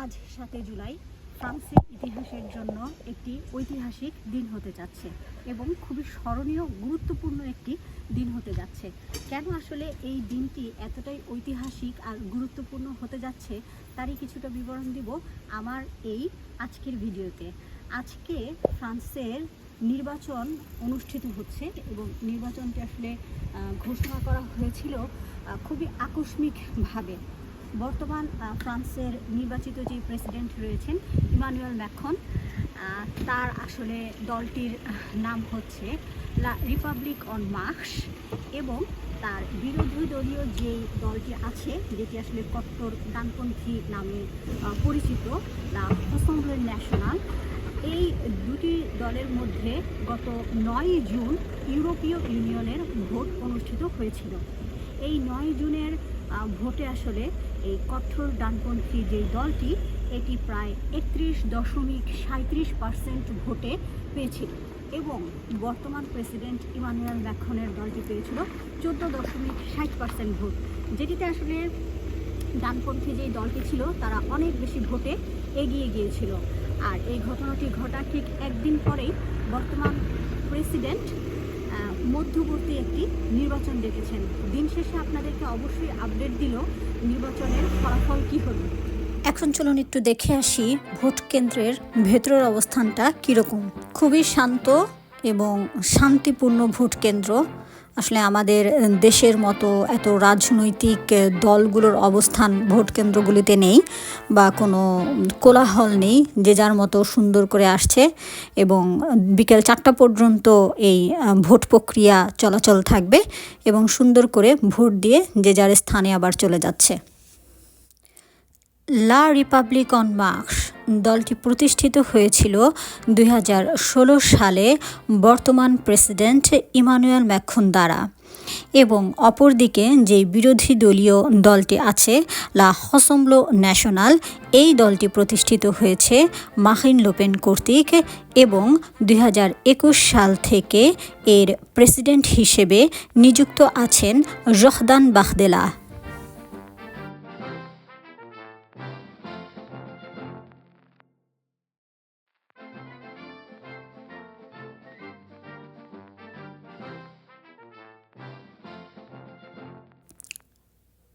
আজ সাতই জুলাই ফ্রান্সের ইতিহাসের জন্য একটি ঐতিহাসিক দিন হতে যাচ্ছে এবং খুবই স্মরণীয়, গুরুত্বপূর্ণ একটি দিন হতে যাচ্ছে। কেন আসলে এই দিনটি এতটাই ঐতিহাসিক আর গুরুত্বপূর্ণ হতে যাচ্ছে, তারই কিছুটা বিবরণ দিব আমার এই আজকের ভিডিওতে। আজকে ফ্রান্সের নির্বাচন অনুষ্ঠিত হচ্ছে এবং নির্বাচনটি আসলে ঘোষণা করা হয়েছিল খুবই আকস্মিকভাবে। বর্তমান ফ্রান্সের নির্বাচিত যে প্রেসিডেন্ট রয়েছেন, ইমানুয়েল ম্যাখন তার আসলে দলটির নাম হচ্ছে লা রিপাবলিক অন মার্কস এবং তার বিরোধী দলীয় যে দলটি আছে, যেটি আসলে কট্টর ডানপন্থী নামে পরিচিত, লা অ্যাসেম্বলি ন্যাশনাল, এই দুটি দলের মধ্যে গত নয় জুন ইউরোপীয় ইউনিয়নের ভোট অনুষ্ঠিত হয়েছিল। এই নয় জুনের ভোটে আসলে এই কঠোর ডানপন্থী যে দলটি, এটি প্রায় একত্রিশ দশমিক সাঁত্রিশ পার্সেন্ট ভোটে পেয়েছিল এবং বর্তমান প্রেসিডেন্ট ইমানুয়েল ম্যাখনের দলটি পেয়েছিল চোদ্দ দশমিক ষাট পার্সেন্ট ভোট। যেটিতে আসলে ডানপন্থী যে দলটি ছিল, তারা অনেক বেশি ভোটে এগিয়ে গিয়েছিল। আর এই ঘটনাটি ঘটার ঠিক একদিন পরেই বর্তমান প্রেসিডেন্ট মধ্যবর্তী একটি নির্বাচন ডেকেছেন। দিন শেষে আপনাদেরকে অবশ্যই আপডেট দিল নির্বাচনের ফলাফল কি হলো। এখন চলুন একটু দেখে আসি ভোট কেন্দ্রের ভেতরের অবস্থানটা কীরকম। খুবই শান্ত এবং শান্তিপূর্ণ ভোট কেন্দ্র। আসলে আমাদের দেশের মতো এত রাজনৈতিক দলগুলোর অবস্থান ভোট কেন্দ্রগুলিতে নেই বা কোনো কোলাহল নেই, যে যার মতো সুন্দর করে আসছে এবং বিকেল চারটা পর্যন্ত এই ভোট প্রক্রিয়া চলাচল থাকবে এবং সুন্দর করে ভোট দিয়ে যে যার স্থানে আবার চলে যাচ্ছে। লা রিপাবলিক অন মার্কস দলটি প্রতিষ্ঠিত হয়েছিল দুই হাজার ষোলো সালে বর্তমান প্রেসিডেন্ট ইমানুয়েল ম্যাখন দ্বারা। এবং অপরদিকে যে বিরোধী দলীয় দলটি আছে, লা হসমলো ন্যাশনাল, এই দলটি প্রতিষ্ঠিত হয়েছে মাহিন লোপেন কর্তৃক এবং দুই হাজার একুশ সাল থেকে এর প্রেসিডেন্ট হিসেবে নিযুক্ত আছেন রহদান বাহদেলা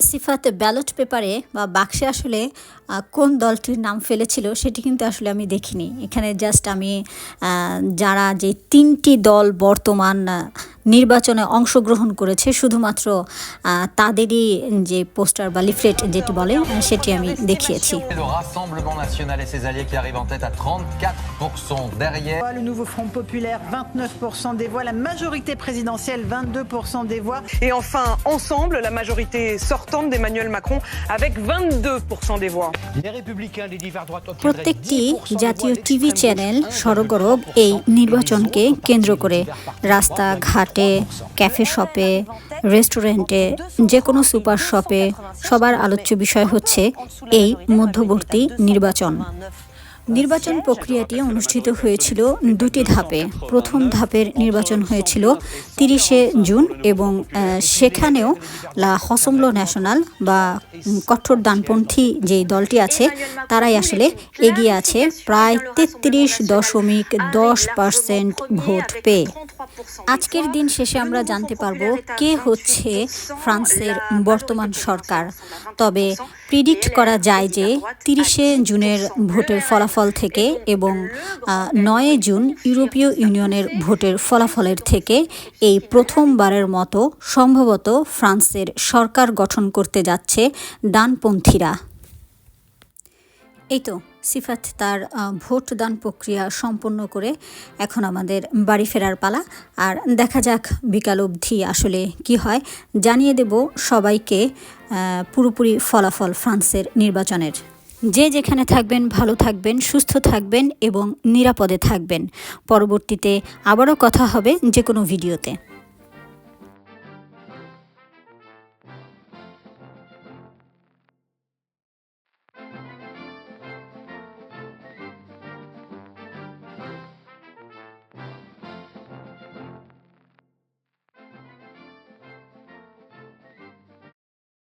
সিফাত ব্যালট পেপারে বা বাক্সে আসলে আহ, কোন দলটির নাম ফেলেছিল সেটি কিন্তু আসলে আমি দেখিনি এখানে জাস্ট আমি আহ, যারা যে তিনটি দল বর্তমান আহ, নির্বাচনে অংশগ্রহণ করেছে শুধুমাত্র আহ, তাদেরই যে পোস্টার বা লিফলেট যেটি বলে আহ, সেটি আমি দেখিয়েছি Le Rassemblement national et ses alliés qui arrivent en tête à 34%. Derrière, Le nouveau Front populaire, 29% des voix. La majorité présidentielle, 22% des voix. Et enfin, ensemble, la majorité sortante d'Emmanuel Macron avec 22% des voix. Les républicains, les divers droite obtiendraient প্রত্যেকটি 10% des জাতীয় TV channel সরগরব এই নির্বাচনকে কেন্দ্র করে রাস্তাঘাটে 3,3%. Cafe শপে রেস্টুরেন্টে যে কোনো সুপার শপে সবার আলোচ্য বিষয় হচ্ছে এই মধ্যবর্তী নির্বাচন নির্বাচন প্রক্রিয়াটি অনুষ্ঠিত হয়েছিল দুটি ধাপে। প্রথম ধাপের নির্বাচন হয়েছিল তিরিশে জুন এবং সেখানেও লা হসমলো ন্যাশনাল বা কঠোর ডানপন্থী যেই দলটি আছে, তারাই আসলে এগিয়ে আছে প্রায় তেত্রিশ দশমিক দশ পার্সেন্ট ভোট পেয়ে। আজকের দিন শেষে আমরা জানতে পারব কে হচ্ছে ফ্রান্সের বর্তমান সরকার। তবে প্রিডিক্ট করা যায় যে তিরিশে জুনের ভোটের ফলাফল থেকে এবং নয় জুন ইউরোপীয় ইউনিয়নের ভোটের ফলাফলের থেকে এই প্রথমবারের মতো সম্ভবত ফ্রান্সের সরকার গঠন করতে যাচ্ছে ডানপন্থীরা। এই তো, সিফাত তার ভোটদান প্রক্রিয়া সম্পন্ন করে এখন আমাদের বাড়ি ফেরার পালা। আর দেখা যাক বিকাল অবধি আসলে কি হয়। জানিয়ে দেব সবাইকে পুরোপুরি ফলাফল ফ্রান্সের নির্বাচনের। যে যেখানে থাকবেন, ভালো থাকবেন, সুস্থ থাকবেন এবং নিরাপদে থাকবেন। পরবর্তীতে আবারও কথা হবে যে কোনো ভিডিওতে।